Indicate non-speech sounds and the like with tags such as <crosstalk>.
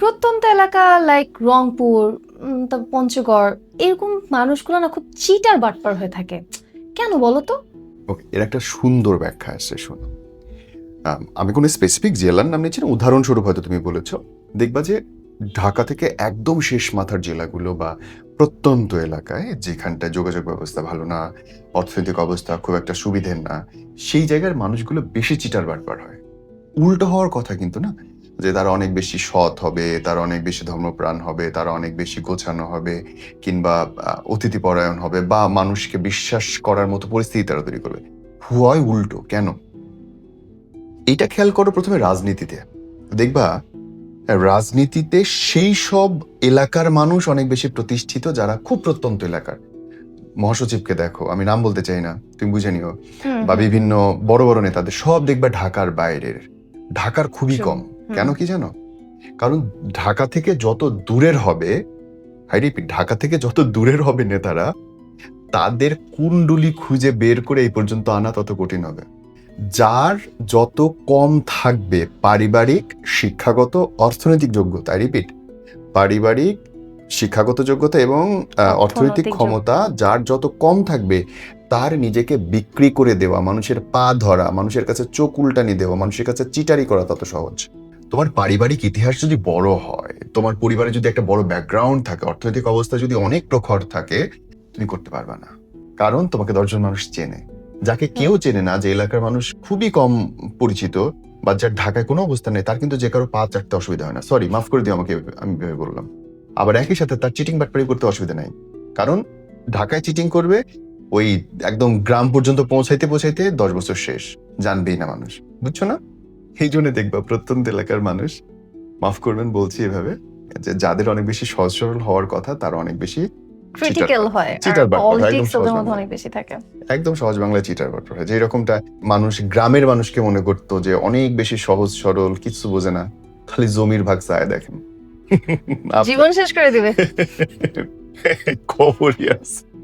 প্রত্যন্ত এলাকা লাইক রংপুর তারপর পঞ্চগড়, এরকম মানুষগুলো না খুব চিটার বাটপার হয়ে থাকে। কেন বলো তো? ওকে এর একটা সুন্দর ব্যাখ্যা আছে, শোনো। আমি কোনো স্পেসিফিক জেলার নাম নিচ্ছি না, উদাহরণস্বরূপ হয়তো তুমি বলেছ। দেখবা যে ঢাকা থেকে একদম শেষ মাথার জেলাগুলো বা প্রত্যন্ত এলাকায় যেখানটায় যোগাযোগ ব্যবস্থা ভালো না, অর্থনৈতিক অবস্থা খুব একটা সুবিধের না, সেই জায়গার মানুষগুলো বেশি চিটার বাটবার হয়। উল্টো হওয়ার কথা কিন্তু না যে তারা অনেক বেশি সৎ হবে তারা অনেক বেশি ধর্মপ্রাণ হবে তারা অনেক বেশি গোছানো হবে কিংবা অতিথিপরায়ণ হবে বা মানুষকে বিশ্বাস করার মতো পরিস্থিতি তারা তৈরি করবে। হয় উল্টো? কেন? এটা খেয়াল করো প্রথমে রাজনীতিতে। দেখবা রাজনীতিতে সেই সব এলাকার মানুষ অনেক বেশি প্রতিষ্ঠিত যারা খুব প্রত্যন্ত এলাকার। মহাসচিবকে দেখো আমি নাম বলতে চাই না তুমি বুঝে নিও। বা বিভিন্ন বড় বড় নেতাদের সব দেখবা ঢাকার বাইরের। ঢাকার খুবই কম। কেন কি জানো? কারণ ঢাকা থেকে যত দূরের হবে রিপিট ঢাকা থেকে যত দূরের হবে নেতারা তাদের কুণ্ডুলি খুঁজে বের করে এই পর্যন্ত আনা তত কঠিন হবে। যার যত কম থাকবে পারিবারিক শিক্ষাগত অর্থনৈতিক যোগ্যতা রিপিট পারিবারিক শিক্ষাগত যোগ্যতা এবং অর্থনৈতিক ক্ষমতা যার যত কম থাকবে তার নিজেকে বিক্রি করে দেওয়া মানুষের পা ধরা মানুষের কাছে চোখ উল্টানি দেওয়া মানুষের কাছে চিটারি করা তত সহজ। তোমার পারিবারিক ইতিহাস যদি বড় হয়, তোমার পরিবারে যদি একটা বড় ব্যাকগ্রাউন্ড থাকে, অর্থনৈতিক অবস্থা যদি অনেক প্রখর থাকে, তুমি করতে পারবে না। কারণ তোমাকে দশজন মানুষ চেনে। যাকে কেউ চেনে না, যে এলাকার মানুষ খুবই কম পরিচিত বা যার ঢাকায় কোনো অবস্থা নেই, তার কিন্তু যে কারও পা চাটতে অসুবিধা হয় না। সরি মাফ করে দিও আমাকে, আমি ভেবে বললাম। আবার একই সাথে তার চিটিং বাটপারি করতে অসুবিধা নাই। কারণ ঢাকায় চিটিং করবে, ওই একদম গ্রাম পর্যন্ত পৌঁছাইতে পৌঁছাইতে দশ বছর শেষ। জানবেই না মানুষ। বুঝছ না? এই জন্য দেখবা প্রত্যন্ত এলাকার মানুষ মাফ করবেন বলছি এভাবে যে যাদের অনেক বেশি সহজ সরল হওয়ার কথা তারা অনেক বেশি ক্রিটিক্যাল হয় একদম সহজ অনেক বেশি থাকে। একদম সহজ বাংলায় চিটার বাটপার হয় যে এরকমটা মানুষ গ্রামের মানুষকে মনে করতো যে অনেক বেশি সহজ সরল কিছু বোঝে না খালি জমির ভাগ চায় দেখেন। <laughs> জীবন শেষ করে দিবে। <laughs> খবরই আছে।